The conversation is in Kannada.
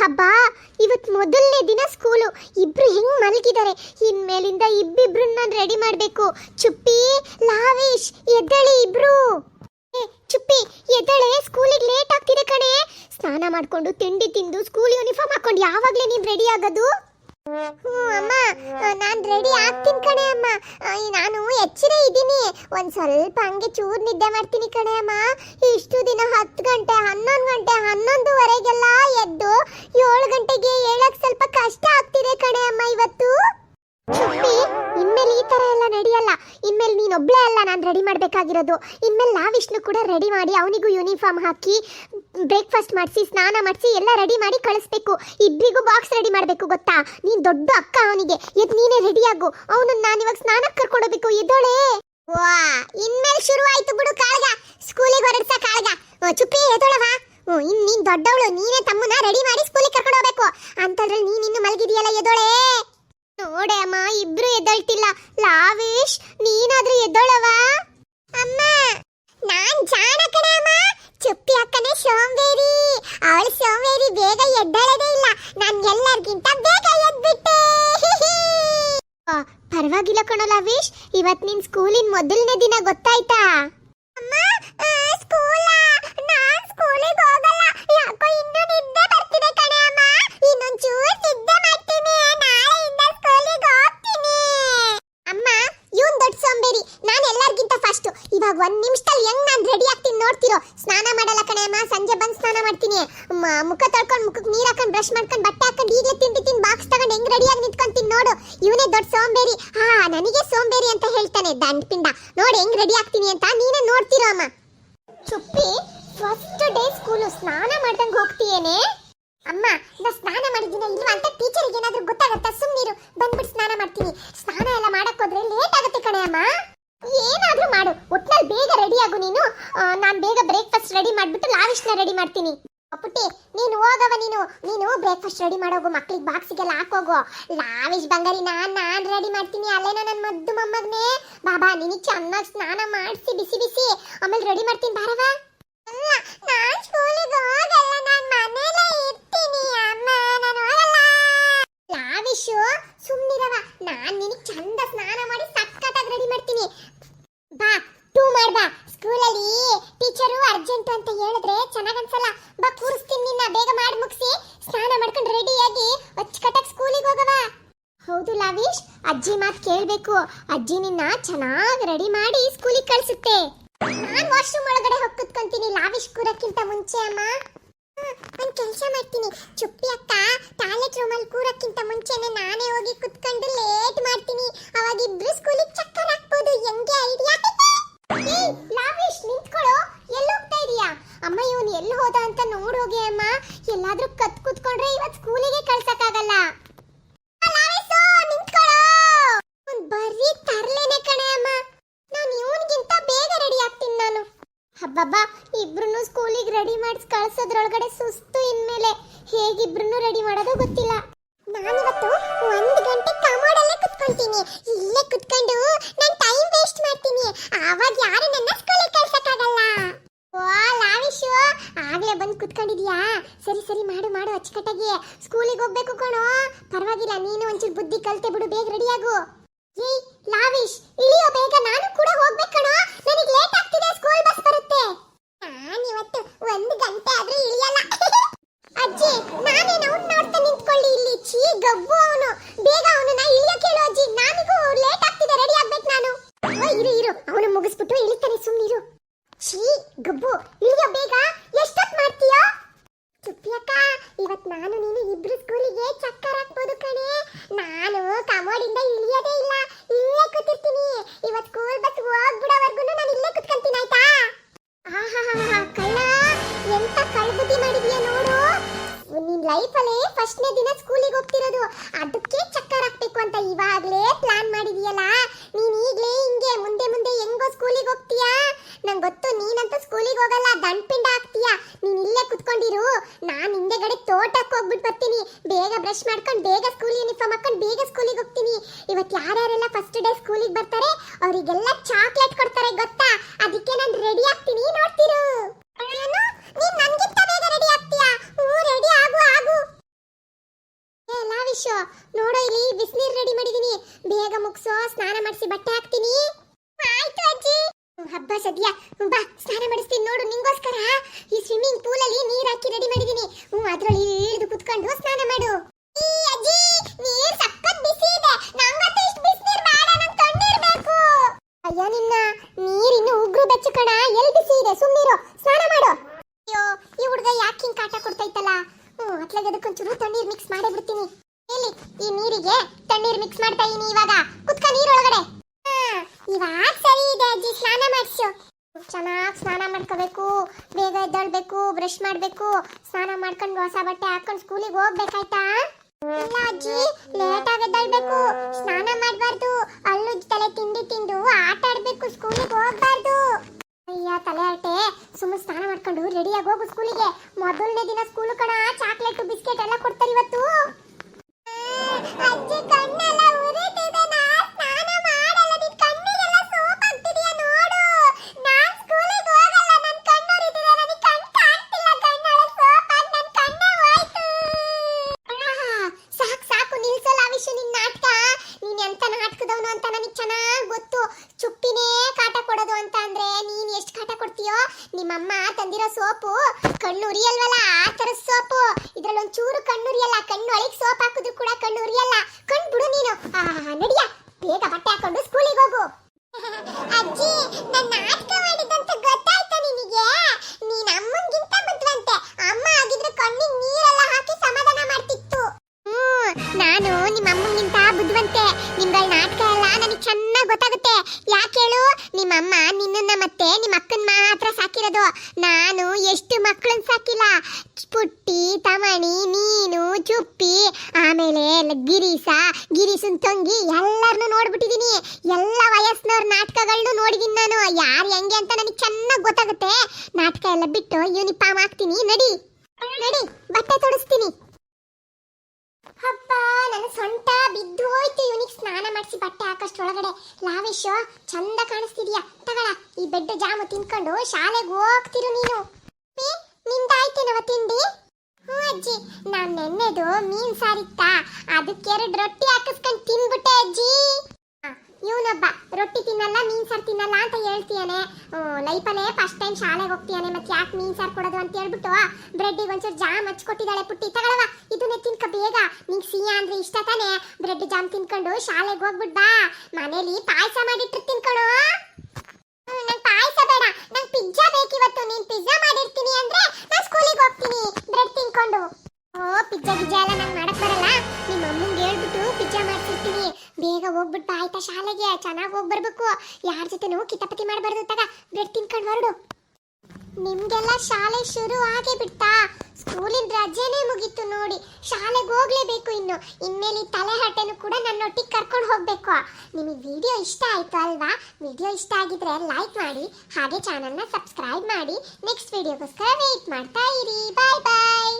ಹಬ್ಬ? ಇವತ್ತು ಮೊದಲನೇ ದಿನ ಸ್ಕೂಲು ಇಬ್ರು ಹೆಂಗ್ ಮಲಗಿದ್ದಾರೆ ಇನ್ಮೇಲಿಂದ ಇಬ್ಬಿಬ್ರನ್ನ ನಾನು ರೆಡಿ ಮಾಡಬೇಕು. ಚುಪ್ಪಿ, ಲಾವೇಶ್, ಎದ್ದೇಳಿ ಇಬ್ರು. ಚುಪ್ಪಿ, ಎದ್ದಳೆ ಸ್ಕೂಲಿಗೆ ಲೇಟ್ ಆಗ್ತಿದೆ ಕಣೆ. ಸ್ನಾನ ಮಾಡ್ಕೊಂಡು ತಿಂಡಿ ತಿಂದು ಸ್ಕೂಲ್ ಯೂನಿಫಾರ್ಮ್ ಹಾಕೊಂಡು ಯಾವಾಗಲೇ ನೀನು ರೆಡಿ ಆಗೋದು? ಹ್ಞೂ ಅಮ್ಮ. ನಾನು ರೆಡಿ ಆಗ್ತೀನಿ ಕಣೆ ಅಮ್ಮ. ನಾನು ಎಚ್ಚರ ಇದ್ದೀನಿ. ಒಂದು ಸ್ವಲ್ಪ ಹಂಗೆ ಚೂರು ನಿದ್ದೆ ಮಾಡ್ತೀನಿ ಕಣೆ ಅಮ್ಮ. ಇಷ್ಟು ದಿನ ಹತ್ತು ಗಂಟೆ, ಹನ್ನೊಂದು ಗಂಟೆ, ಹನ್ನೊಂದುವರೆಗೆಲ್ಲ ಎದ್ದು ಏಳು ಗಂಟೆಗೆ ಏಳಕ್ಕೆ ನೀನೊಬ್ಳೇ ಅಲ್ಲ, ನಾನು ರೆಡಿ ಮಾಡಬೇಕಾಗಿರೋದು. ಇನ್ಮೇಲೆ ನಾವಿಷ್ಣು ಕೂಡ ರೆಡಿ ಮಾಡಿ ಅವನಿಗೂ ಯೂನಿಫಾರ್ಮ್ ಹಾಕಿ ಬ್ರೇಕ್ಫಾಸ್ಟ್ ಮಾಡಿಸಿ, ಸ್ನಾನ ಮಾಡಿಸಿ, ಎಲ್ಲ ರೆಡಿ ಮಾಡಿ ಕಳಿಸ್ಬೇಕು. ಇಬ್ರಿಗೂ ಬಾಕ್ಸ್ ರೆಡಿ ಮಾಡಬೇಕು, ಗೊತ್ತಾ? ನೀನು ದೊಡ್ಡ ಅಕ್ಕ ಅವನಿಗೆ. ಎದ್ ನೀನೇ ರೆಡಿಯಾಗು ಅವನು ನಾನು ಇವಾಗ ಸ್ನಾನಕ್ಕೆ ಕರ್ಕೊಂಡೋಗ್ಬೇಕು ಎದ್ದೋಳೆ. ವಾ, ಇನ್ಮೇಲೆ ಶುರು ಆಯ್ತು ಬಿಡು ಕಾಳಗ. ಸ್ಕೂಲಿಗೆ ಹೊರಡ್ಸ ಕಾಳ್ಗ. ಚುಪ್ಪಿ ಎದ್ದೋಳವ ಹ್ಞೂ ಇನ್ ನೀನ್ ದೊಡ್ಡವಳು. ನೀನೇ ತಮ್ಮನ್ನ ರೆಡಿ ಮಾಡಿ ಸ್ಕೂಲಿಗೆ ಕರ್ಕೊಂಡು ಹೋಗ್ಬೇಕು. ಅಂತಂದ್ರೆ ನೀನ್ ಇನ್ನು ಮಲಗಿದೆಯಲ್ಲ, ಎದ್ದೋಳೆ. ನೋಡೆ ಅಮ್ಮ, ಇಬ್ರು ಎದ್ದಳ್ತಿಲ್ಲ. ಲಾವೇಶ್, ನೀನಾದ್ರೂ ಎದ್ದೋಳವ? ಅಮ್ಮ, ನಾನ್ ಜಾಣ ಅಮ್ಮ. ಚುಪ್ಪಿ ಅಕ್ಕನೇ ಸೋಂಬೇರಿ. ಅವಳು ಸೋಂಬೇರಿ ಬೇಗ ಎದ್ದಳದೇ ಇಲ್ಲ. ನಾನ್ ಎಲ್ಲರಿಗಿಂತ ಬೇಗ ಎದ್ಬಿಟ್ಟೆ. ಪರವಾಗಿಲ್ಲ ಕಣೋ ಲಾವೇಶ್. ಇವತ್ ನಿನ್ ಸ್ಕೂಲಿನ ಮೊದಲನೇ ದಿನ ಗೊತ್ತಾಯ್ತಾ? ಅಮ್ಮ ಸ್ಕೂಲ ನಾನ್ ಸ್ಕೂಲಿಗೆ ಹೋಗಲ್ಲ ಯಾಕೋ ಇನ್ನೂ ನಿದ್ದೆ ಬರ್ತಿದೆ ಕಣೆ ಅಮ್ಮ ಇನ್ನೊಂದ್ ಚೂರ್ ನಿದ್ದೆ ಮಾಡ್ತೀನಿ ನಾಳೆಯಿಂದ ಸ್ಕೂಲಿಗೆ ಹೋಗ್ತೀನಿ ಅಮ್ಮ ಇವನ್ ದೊಡ್ಡ ಸೋಂಬೇರಿ ನಾನು ಎಲ್ಲರಿಗಿಂತ ಫಸ್ಟ್ ಇವಾಗ ಒಂದ್ ನಿಮಿಷದಲ್ಲಿ ಹೆಂಗ್ ನಾನು ರೆಡಿ ಆಗ್ತೀನಿ ನೋಡ್ತಿರೋ? ಸ್ನಾನ ಮಾಡಲ್ಲ ಕಣೆ ಅಮ್ಮ, ಸಂಜೆ ಬಂದು ಸ್ನಾನ ಮಾಡ್ತೀನಿ. ಮುಖ ತೊಳ್ಕೊಂಡು ಮುಖಕ್ಕೆ ನೀರ್ ಹಾಕೊಂಡು ಬ್ರಷ್ ಮಾಡ್ಕೊಂಡು ಬಟ್ಟೆ ಹಾಕೊಂಡು ಈಗಲೇ ತಿಂಡಿ ತಿನ್ ಬಾಕ್ಸ್ ತಗೊಂಡು ಹೆಂಗ್ ರೆಡಿಯಾಗಿ ನಿಂತ್ಕೊಂತೀನಿ ನೋಡು. ಇವನೇ ದೊಡ್ಡ ಸೋಂಬೇರಿ. ಹಾ, ನನಗೆ ಸೋಂಬೇರಿ ಅಂತ ಹೇಳ್ತಾನೆ ದಂಡ ಪಿಂಡ ನೋಡಿ ಹೆಂಗ್ ರೆಡಿ ಆಗ್ತೀನಿ ಅಂತ ನೀನೇ ನೋಡ್ತಿರೋ ಅಮ್ಮ. ಚುಪ್ಪಿ ಫಸ್ಟ್ ಡೇ ಸ್ಕೂಲು ಸ್ನಾನ ಮಾಡ್ದಂಗೆ ಹೋಗ್ತೀಯೇನೆ? ಅಮ್ಮ, ನಾ ಸ್ನಾನ ಮಾಡಿದ್ದೀನ ಇಲ್ವಾ ಅಂತ ಟೀಚರಿಗೆ ಏನಾದರೂ ಗೊತ್ತಾಗತ್ತಾ? ಸುಮ್ಮನಿರು ಬಂದ್ಬಿಟ್ಟು ಸ್ನಾನ ಮಾಡ್ತೀನಿ. ಸ್ನಾನ ಎಲ್ಲ ಮಾಡಕ್ ಹೋದ್ರೆ ಲೇಟ್ ಆಗುತ್ತೆ ಕಣೆ ಅಮ್ಮ. ಆಗು ನೀನು. ನಾನು ಬೇಗ ಬ್ರೇಕ್ಫಾಸ್ಟ್ ರೆಡಿ ಮಾಡ್ಬಿಟ್ಟು ಲಾವಿಶ್ನ ರೆಡಿ ಮಾಡ್ತೀನಿ. ಪುಟ್ಟಿ, ನೀನು ಹೋಗವ ನೀನು. ನೀನು ಬ್ರೇಕ್ಫಾಸ್ಟ್ ರೆಡಿ ಮಾಡೋಗು, ಮಕ್ಳಿಗೆ ಬಾಕ್ಸಿಗೆಲ್ಲ ಹಾಕೋಗು. ಲಾವಿಶ್ ಬಂಗಾರಿ ನಾನು ನಾನ್ ರೆಡಿ ಮಾಡ್ತೀನಿ, ಅಲ್ಲೇನ ನನ್ನ ಮದ್ದು ಮೊಮ್ಮಗನೇ. ಬಾಬಾ, ನಿನಗೆ ಚೆನ್ನಾಗಿ ಸ್ನಾನ ಮಾಡಿಸಿ, ಬಿಸಿ ಬಿಸಿ. ಆಮೇಲೆ ರೆಡಿ ಮಾಡ್ತೀನಿ ಬಾರವ ಅಲ್ಲ ನಾನ್ ಸ್ಕೂಲಿಗೆ ಹೋಗಲ್ಲ ನಾನ್ ಮನೇಲೇ ಇರ್ತೀನಿ ಅಮ್ಮ ನಾನು ಹೋಗಲ್ಲ ಲಾವಿಶು ಸುಮ್ನಿರವ ನಾನ್ ನಿನಗೆ ಚಂದ ಸ್ನಾನ ಮಾಡಿ ಸಕ್ಕತ್ತಾಗಿ ರೆಡಿ ಮಾಡ್ತೀನಿ ಬಾ ಟೂ ಮಾಡ್ಬಾ ಸ್ಕೂಲಲ್ಲಿ ಟೀಚರು ಅರ್ಜೆಂಟ್ ಅಂತ ಹೇಳಿದ್ರೆ ಚೆನ್ನಾಗ್ ಅನ್ಸಲ್ಲ ಬಾ ಕೂರಿಸ್ತೀನಿ ನಿನ್ನ ಬೇಗ ಮಾಡಿ ಮುಗಿಸಿ ಸ್ನಾನ ಮಾಡ್ಕೊಂಡು ರೆಡಿಯಾಗಿ ಅಚ್ಚುಕಟ್ಟಾಗಿ ಸ್ಕೂಲಿಗೆ ಹೋಗವ ಹೌದು ಲಾವೀಶ್ ಅಜ್ಜಿ ಮಾತು ಕೇಳಬೇಕು ಅಜ್ಜಿ ನಿನ್ನ ಚೆನ್ನಾಗಿ ರೆಡಿ ಮಾಡಿ ಸ್ಕೂಲಿಗೆ ಕಳಿಸುತ್ತೆ. ನಾನ್ ವಾಶ್ರೂಮ್ ಒಳಗಡೆ ಹೋಗಿ ಕುತ್ಕೊಂತೀನಿ ಲಾವಿಶ್ ಕೂರಕ್ಕಿಂತ ಮುಂಚೆ ಅಮ್ಮ. ಒಂದ್ ಕೆಲಸ ಮಾಡ್ತೀನಿ. ಚುಪ್ಪಿ ಅಕ್ಕ ಟಾಯ್ಲೆಟ್ ರೂಮಲ್ಲಿ ಕೂರಕ್ಕಿಂತ ಮುಂಚೆನೆ ನಾನೇ ಹೋಗಿ ಕುತ್ಕೊಂಡು ಲೇಟ್ ಮಾಡ್ತೀನಿ. ಅವಾಗ ಇಬ್ರು ಸ್ಕೂಲಿಗೆ ಚಕ್ಕರ್ ಹಾಕ್ಬೋದು, ಹೆಂಗೆ ಐಡಿಯಾ ಲಾವಿಶ್ ನಿಂತ್ಕೊಳ್ಳೋ ಎಲ್ಲಿ ಹೋಗ್ತಾ ಇದೀಯಾ? ಅಮ್ಮ, ಇವನು ಎಲ್ಲಿ ಹೋದ ಅಂತ ನೋಡೋಗೆ ಅಮ್ಮ. ಎಲ್ಲಾದ್ರೂ ಕತ್ ಕುತ್ಕೊಂಡ್ರೆ ಇವತ್ತು ಸ್ಕೂಲಿಗೆ ಕಳ್ಸಕ್ಕಾಗಲ್ಲ ಲಾವಿಸು ನಿಂತ್ಕೊಳ್ಳೋ ಅವ್ನ್ ಬರೀ ತರ್ಲೇನೆ ಕಣೆ ಅಮ್ಮ ನಾನು ಇವನಿಗಿಂತ ಬೇಗ ರೆಡಿ ಆಗ್ತೀನಿ ನಾನು ಹಬ್ಬಬ್ಬ ಇಬ್ರು ಸ್ಕೂಲಿಗೆ ರೆಡಿ ಮಾಡಿಸಿ ಕಳ್ಸೋದ್ರೊಳಗಡೆ ಸುಸ್ತು ಇನ್ಮೇಲೆ. ಹೇಗಿಬ್ರು ರೆಡಿ ಮಾಡೋದು ಗೊತ್ತಿಲ್ಲ. ನಾನಿವತ್ತು ಒಂದು ಗಂಟೆ ಕಮೋಡಲ್ಲೇ ಕುತ್ಕೊಂತೀನಿ ಇಲ್ಲೇ ಕುತ್ಕೊಂಡು ನಾನು ಟೈಮ್ ವೇಸ್ಟ್ ಮಾಡ್ತೀನಿ. ಆವಾಗ ಯಾರು ನನ್ನ ಸ್ಕೂಲಿಗೆ ಕಳ್ಸಕ್ಕಾಗಲ್ಲ. ಓ, ಲಾವಿಶು, ಆಗ್ಲೇ ಬಂದು ಕುತ್ಕೊಂಡಿದ್ಯಾ? ಸರಿ ಸರಿ, ಮಾಡು ಮಾಡು, ಅಚ್ಚುಕಟ್ಟಾಗಿ. ಸ್ಕೂಲಿಗೆ ಹೋಗ್ಬೇಕು ಕಣೋ. ಪರವಾಗಿಲ್ಲ, ನೀನು ಒಂಚೂರು ಬುದ್ಧಿ ಕಲ್ತೆ ಬಿಡು, ಬೇಗ ರೆಡಿ ಆಗು. ಏಯ್, ಲಾವಿಶ್, ಇಳಿಯೋ ಬೇಗ, ನಾನು ಕೂಡ ಹೋಗ್ಬೇಕು ಕಣೋ. ನನಗೆ ಲೇಟ್ ಆಗ್ತಿದೆ ಸ್ಕೂಲ್ ಬಸ್ ನಾನು ಇವತ್ತು ಒಂದು ಗಂಟೆ ಆದ್ರೂ ಇಳಿಯಲ್ಲ. ಅಜ್ಜಿ ನಾನೇನು ಅವ್ನು ನೋಡ್ತಾ ನಿಂತ್ಕೊಳ್ಳಿ ಇಲ್ಲಿ? ಛೀ ಗಬ್ಬು ಅವನು. ಬೇಗ ಅವನನ್ನ ಇಳಿಯಕ್ಕೆ ಹೇಳು ಅಜ್ಜಿ. ನಾನಿಗೂ ಲೇಟ್ ಆಗ್ತಿದೆ ರೆಡಿ ಆಗ್ಬೇಕು ನಾನು. ಓ, ಇರು ಇರು. ಅವನು ಮುಗಿಸ್ಬಿಟ್ಟು ಇಳಿತಾನೆ ಸುಮ್ಮನಿರು ಛೀ ಗಬ್ಬು ಇಳಿಯೋ ಬೇಗ. ಎಷ್ಟೊತ್ತು ಮಾಡ್ತೀಯೋ? ಚುಪ್ಪಿ ಅಕ್ಕ ಇವತ್ ನಾನು ನೀನು ಇಬ್ರು ಸ್ಕೂಲಿಗೆ ಚಕ್ಕರ್ ಹಾಕ್ಬೋದು ಕಣೆ. ನಾನು ಕಮೋಡಿಂದ ಇಳಿಯೋದೇ ಇಲ್ಲ. ಇಲ್ಲೇ ಕೂತಿರ್ತೀನಿ. ಇವತ್ ಸ್ಕೂಲ್ ಬಸ್ ಹೋಗ್ಬಿಡೋವರ್ಗು ಲೈಫಲ್ಲೇ ಫಸ್ಟ್ನೇ ದಿನ ಸ್ಕೂಲಿಗೆ ಹೋಗ್ತಿರೋದು. ಅದಕ್ಕೆ ಚಕ್ಕರ್ ಹಾಕ್ಬೇಕು ಅಂತ ಇವಾಗ್ಲೇ ಪ್ಲಾನ್ ಮಾಡಿದೀಯಲ್ಲ? ನೀನು ಈಗಲೇ ಹಿಂಗೆ ಮುಂದೆ ಮುಂದೆ ಹೆಂಗೋ ಸ್ಕೂಲಿಗೆ ಹೋಗ್ತೀಯಾ? ನಂಗೆ ಗೊತ್ತು, ನೀನಂತೂ ಸ್ಕೂಲಿಗೆ ಹೋಗಲ್ಲ, ದಂಡಪಿಂಡ ಆಗ್ತೀಯಾ ನೀನು ಇಲ್ಲೇ ಕುತ್ಕೊಂಡಿರು. ನಾನ್ ಹಿಂದೆಗಡೆ ತೋಟಕ್ಕೆ ಹೋಗ್ಬಿಟ್ಟು ಬರ್ತೀನಿ. ಬೇಗ ಬ್ರಷ್ ಮಾಡ್ಕೊಂಡು, ಬೇಗ ಸ್ಕೂಲ್ ಯೂನಿಫಾರ್ಮ್ ಹಾಕೊಂಡು ಬೇಗ ಸ್ಕೂಲಿಗೆ ಹೋಗ್ತೀನಿ. ಇವತ್ತು ಯಾರ್ಯಾರೆಲ್ಲ ಫಸ್ಟ್ ಡೇ ಸ್ಕೂಲಿಗೆ ಬರ್ತಾರೆ, ಅವರಿಗೆಲ್ಲ ಚಾಕ್ಲೇಟ್ ಕೊಡ್ತಾರೆ, ಗೊತ್ತಾ? ಅದಕ್ಕೆ ನಾನು ರೆಡಿ ಆಗ್ತೀನಿ, ನೋಡ್ತಿರು. ನೀನು ನನ್ಗಿಂತ ಆಗ್ತೀಯಾ ಹ್ಞೂ ರೆಡಿ ಆಗು ಆಗು. ಲಾವೇಶ್, ನೋಡೋ ಇಲ್ಲಿ, ಬಿಸಿನೀರು ರೆಡಿ ಮಾಡಿದೀನಿ. ಬೇಗ ಮುಗ್ಸೋ, ಸ್ನಾನ ಮಾಡಿಸಿ ಬಟ್ಟೆ ಹಾಕ್ತೀನಿ. ಆಯ್ತು ಅಜ್ಜಿ. ಹಬ್ಬ ಸದ್ಯ. ಬಾ, ಸ್ನಾನ ಮಾಡಿಸ್ತೀನಿ, ನೋಡು, ನಿಂಗೋಸ್ಕರ. ಈ ಸ್ವಿಮ್ಮಿಂಗ್ ಪೂಲ್ ಅಲ್ಲಿ ನೀರ್ ಹಾಕಿ ರೆಡಿ ಮಾಡಿದೀನಿ. ಹ್ಮ್ ಅದ್ರಲ್ಲಿ ಇಳಿದು ಕುತ್ಕೊಂಡು ಸ್ನಾನ ಮಾಡು. ಈ, ಅಜ್ಜಿ, ನೀರ್ ಸಖತ್ ಬಿಸಿ ಇದೆ. ಕುತ್ಕ ನೀರೊಳಗಡೆ. ಹಾ, ಇವಾಗ ಸರಿ ಇದೆ ಅಜ್ಜಿ ಸ್ನಾನ ಮಾಡಿಸು. ಚೆನ್ನಾಗಿ ಸ್ನಾನ ಮಾಡ್ಕೋಬೇಕು ಬೇಗ ಎದ್ದೊಳ್ಬೇಕು ಬ್ರಷ್ ಮಾಡ್ಬೇಕು ಸ್ನಾನ ಮಾಡ್ಕೊಂಡು ಹೊಸ ಬಟ್ಟೆ ಹಾಕೊಂಡು ಸ್ಕೂಲಿಗೆ ಹೋಗ್ಬೇಕಾಯ್ತಾ? ಇಲ್ಲ ಅಜ್ಜಿ ಲೇಟ್ ಆಗಿ ಸ್ನಾನ ಮಾಡಬಾರ್ದು ಅಲ್ಲು ತಲೆ ತಿಂಡಿ ತಿಂದು ಆಟ ಆಡ್ಬೇಕು ಸ್ಕೂಲಿಗೆ ಹೋಗ್ಬಾರ್ದು. ಅಯ್ಯ ತಲೆ ಅಟ್ಟೆ ಸುಮ್ಮನೆ ಸ್ನಾನ ಮಾಡ್ಕೊಂಡು ರೆಡಿಯಾಗಿ ಹೋಗು ಸ್ಕೂಲಿಗೆ ಮೊದಲನೇ ದಿನ ಸ್ಕೂಲ್ ಕಣ ಚಾಕ್ಲೇಟ್ ಬಿಸ್ಕೆಟ್ ಎಲ್ಲ ಕೊಡ್ತಾರೆ ಇವತ್ತು. ಅಜ್ಜಿ ಕಣ್ಣೆಲ್ಲ ಉರಿತಿದೆ ನಾ ಸ್ನಾನ ಮಾಡಲ್ಲ ನಿನ್ ಕಣ್ಣಿಗೆಲ್ಲ ಸೋಪ್ ಆಗ್ತಿದ್ಯಾ ನೋಡು ನಾನ್ ಸ್ಕೂಲಿಗೆ ಹೋಗಲ್ಲ ನನ್ ಕಣ್ಣು ಉರಿತಿದೆ ನನಗೆ ಕಣ್ ಕಾಣ್ತಿಲ್ಲ ಕಣ್ಣೊಳಗೆ ಸೋಪ್ ಆಗಿ ನನ್ ಕಣ್ಣೇ ಹೋಯ್ತು ಸಾಕು ಸಾಕು ನಿಲ್ಸಲ್ಲ ವಿಷಯ ನಿನ್ ನಾಟಕ ನೀನ್ ಎಂತ ನಾಟಕದವನು ಅಂತ ನನಗೆ ಚೆನ್ನಾಗಿ ಗೊತ್ತು ಚುಪ್ಪಿನೇ ಕಾಟ ಕೊಡೋದು ಅಂತ ಅಂದ್ರೆ ನೀನ್ ಕಾಟ ನಿಮ್ಮಮ್ಮ ತಂದಿರೋ ಸೋಪು ಕಣ್ಣು ಉರಿಯಲ್ವಲ್ಲ ಆ ತರ ಸೋಪು. ಇದ್ರಲ್ಲಿ ಒಂಚೂರು ಕಣ್ಣು ಉರಿಯಲ್ಲ ಕಣ್ಣು ಒಳಗೆ ಸೋಪ್ ಹಾಕಿದ್ರು ಕೂಡ ಕಣ್ಣು ಉರಿಯಲ್ಲ ಕಣ್ ಬಿಡು ನೀನು ನಡಿಯ. ಬೇಗ ಬಟ್ಟೆ ಹಾಕೊಂಡು ಸ್ಕೂಲಿಗೆ ಹೋಗು. ಅಜ್ಜಿ, ನನ್ನ ನಾಟಕ ಸಾಕಿರೋದು. ನಾನು ಎಷ್ಟು ಮಕ್ಕಳನ್ನ ಸಾಕಿಲ್ಲ. ಪುಟ್ಟಿ, ತಮಣಿ, ನೀನು, ಚುಪ್ಪಿ, ಆಮೇಲೆ ಗಿರೀಶ, ಗಿರೀಶನ್ ತಂಗಿ ಎಲ್ಲರನ್ನು ನೋಡ್ಬಿಟ್ಟಿದೀನಿ. ಎಲ್ಲ ವಯಸ್ಸಿನವ್ರ ನಾಟಕಗಳನ್ನು ನೋಡಿದೀನಿ ನಾನು. ಯಾರು ಹೆಂಗೆ ಅಂತ ನನಗೆ ಚೆನ್ನಾಗಿ ಗೊತ್ತಾಗುತ್ತೆ. ನಾಟಕ ಎಲ್ಲ ಬಿಟ್ಟು ಯೂನಿಫಾರ್ಮ್ ಹಾಕ್ತೀನಿ. ನಡಿ. ನಡಿ, ಬಟ್ಟೆ ತೊಡಿಸ್ತೀನಿ. ಹಬ್ಬ, ನನ್ನ ಸೊಂಟ ಬಿದ್ದು ಹೋಯ್ತು ಇವನಿಗೆ ಸ್ನಾನ ಮಾಡಿಸಿ ಬಟ್ಟೆ ಹಾಕಷ್ಟೊಳಗಡೆ. ಲಾವೇಶ್, ಚಂದ ಕಾಣಿಸ್ತಿದ್ಯಾ? ತಗಳ, ಈ ಬೆಡ್ ಜಾಮು ತಿನ್ಕೊಂಡು ಶಾಲೆಗೆ ಹೋಗ್ತಿರು ನೀನು. ನಿಂದಾಯ್ತೇನವ ತಿಂಡಿ? ಹ್ಞೂ ಅಜ್ಜಿ, ನಾನು ನೆನ್ನೆದು ಮೀನ್ ಸಾರಿತ್ತ. ಅದಕ್ಕೆ ಎರಡು ರೊಟ್ಟಿ ಹಾಕಿಸ್ಕೊಂಡು ತಿನ್ಬಿಟ್ಟೆ ಅಜ್ಜಿ. ಇವನೊಬ್ಬ, ರೊಟ್ಟಿ ತಿನ್ನಲ್ಲ, ಮೀನ್ ಸಾರು ತಿನ್ನಲ್ಲ ಅಂತ ಹೇಳ್ತೀಯಾನೆ. ಲೈಫಲ್ಲೇ ಫಸ್ಟ್ ಟೈಮ್ ಶಾಲೆಗೆ ಹೋಗ್ತೀಯಾನೆ, ಮತ್ತೆ ಯಾಕೆ ಮೀನ್ ಸಾರು ಕೊಡೋದು ಅಂತ ಹೇಳ್ಬಿಟ್ಟು ಬ್ರೆಡ್ಡಿಗೆ ಒಂಚೂರು ಜಾಮ್ ಹಚ್ಕೊಟ್ಟಿದ್ದಾಳೆ ಪುಟ್ಟಿ. ತಗೊಳವ ಇದನ್ನೇ ತಿನ್ಕ ಬೇಗ. ನಿಂಗೆ ಸಿಹಿ ಅಂದ್ರೆ ಇಷ್ಟ ತಾನೆ? ಬ್ರೆಡ್ ಜಾಮ್ ತಿನ್ಕೊಂಡು ಶಾಲೆಗೆ ಹೋಗ್ಬಿಟ್ ಬಾ. ಮನೇಲಿ ಪಾಯಸ ಮಾಡಿಟ್ಟು ತಿನ್ಕೊಳು ನಂಗೆ ಪಾಯಸ ಬೇಡ. ನಂಗೆ ಪಿಜ್ಜಾ ಬೇಕಿವತ್ತು. ನೀನು ಪಿಜ್ಜಾ ಮಾಡಿರ್ತೀನಿ ಅಂದ್ರೆ ನಾನು ಸ್ಕೂಲಿಗೆ ಹೋಗ್ತೀನಿ. ಬ್ರೆಡ್ ತಿನ್ಕೊಂಡು. ಓ, ಪಿಜ್ಜಾ ಗಿಜ್ಜಾ ಎಲ್ಲ ನಂಗೆ ಮಾಡಕ್ಕೆ ಬರಲ್ಲ. ನಿಮ್ಮ ಅಮ್ಮಂಗೆ ಹೇಳ್ಬಿಟ್ಟು ಪಿಜ್ಜಾ ಮಾಡ್ಸಿರ್ತೀನಿ. ಬೇಗ ಹೋಗ್ಬಿಟ್ಟು ಆಯ್ತಾ ಶಾಲೆಗೆ? ಚೆನ್ನಾಗಿ ಹೋಗಿ ಬರ್ಬೇಕು ಯಾರ ಜೊತೆನೂ ಕಿತಾಪತಿ ಮಾಡಬಾರ್ದು ತಗ ಬ್ರೆಡ್ ತಿನ್ಕೊಂಡು ಹೊರಡು. ನಿಮ್ಗೆಲ್ಲ ಶಾಲೆ ಶುರು ಆಗೇ ಬಿಡ್ತಾ? ಸ್ಕೂಲಿನ ರಜೆನೇ ಮುಗೀತು ನೋಡಿ. ಶಾಲೆಗೆ ಹೋಗ್ಲೇಬೇಕು ಇನ್ನು. ಇನ್ಮೇಲೆ ತಲೆ ಹರಟೆನೂ ಕೂಡ ನನ್ನೊಟ್ಟಿಗೆ ಕರ್ಕೊಂಡು ಹೋಗ್ಬೇಕು. ನಿಮಗೆ ವಿಡಿಯೋ ಇಷ್ಟ ಆಯ್ತು ಅಲ್ವಾ? ವಿಡಿಯೋ ಇಷ್ಟ ಆಗಿದ್ರೆ ಲೈಕ್ ಮಾಡಿ, ಹಾಗೆ ಚಾನಲ್ನ ಸಬ್ಸ್ಕ್ರೈಬ್ ಮಾಡಿ, ನೆಕ್ಸ್ಟ್ ವಿಡಿಯೋಗೋಸ್ಕರ ವೆಯ್ಟ್ ಮಾಡ್ತಾ ಇರಿ. ಬಾಯ್ ಬಾಯ್!